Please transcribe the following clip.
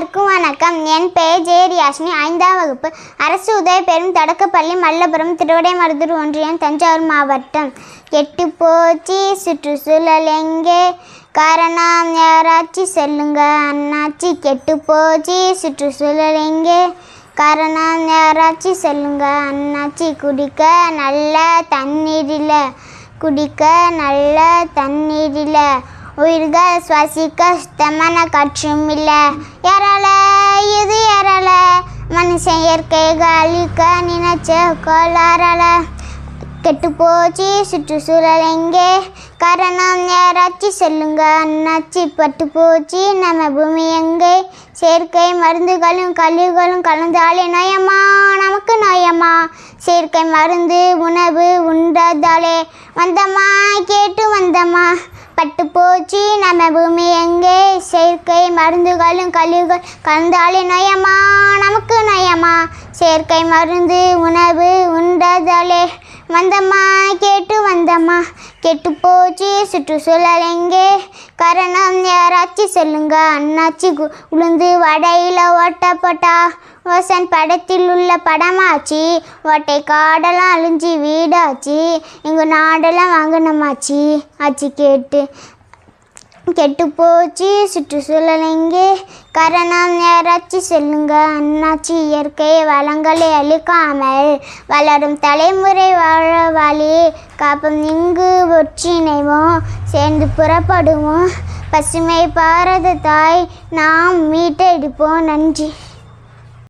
அனைவருக்கும் வணக்கம். என் பெயர் ஜெயரியாசினி ஐந்தாம் வகுப்பு. அரசு உதவி பெறும் தொடக்கப்பள்ளி மல்லபுரம் திருவிடைமருதூர் ஒன்றியம் தஞ்சாவூர் மாவட்டம். கெட்டு போச்சு. சுற்றுச்சூழல் எங்கே? காரணம் யாராச்சி சொல்லுங்க அண்ணாச்சி. கெட்டு போச்சு. சுற்றுச்சூழல் எங்கே? காரணம் யாராச்சி சொல்லுங்க அண்ணாச்சி. குடிக்க நல்ல தண்ணீர் இல்லை குடிக்க நல்ல தண்ணீர் இல்லை உயிர்கள் சுவாசிக்க சுத்தமான காற்றும் இல்லை. எறல இது எறல? மனுஷன் இயற்கைகள் அழிக்க நினைச்ச கோளாறல. கெட்டு போச்சு சுற்றுச்சூழல் எங்கே? காரணம் யாராச்சும் சொல்லுங்க அண்ணாச்சி. பட்டு போச்சு நம்ம பூமி எங்கே? செயற்கை மருந்துகளும் கழிவுகளும் கலந்தாலே நயமா? நமக்கு நயமா? செயற்கை மருந்து உணவு உண்டதாலே வந்தம்மா கேட்டு வந்தம்மா பட்டு போச்சு. நம்ம பூமி எங்கே? செயற்கை மருந்துகளும் கழிவுகள் கலந்தாலே நயமா? நமக்கு நயமா? செயற்கை மருந்து உணவு உண்டதாலே வந்தம்மா? கேட்டு கெட்டு போச்சு சுற்றுச்சூழல் எங்கே கரணம் யாராச்சும் சொல்லுங்க. அண்ணாச்சி கு- உளுந்து வடையில் ஓட்டப்பட்டா ஓசன் படத்தில் உள்ள படமாச்சு. ஓட்டை காடெல்லாம் அழிஞ்சு வீடாச்சு. எங்கள் நாடெல்லாம் வாங்கினமாச்சு ஆச்சு கேட்டு. கெட்டு போச்சு சுற்றுச்சூழல் எங்கே கரணம் யாராச்சும் சொல்லுங்க. அண்ணாச்சி இயற்கை வளங்களை அழிக்காமல் வளரும் தலைமுறை வாழ வழி காப்பம் இங்கு ஒற்றிணைவோம். சேர்ந்து புறப்படுவோம். பசுமை பாரத தாய் நாம் மீட்டெடுப்போம். நன்றி.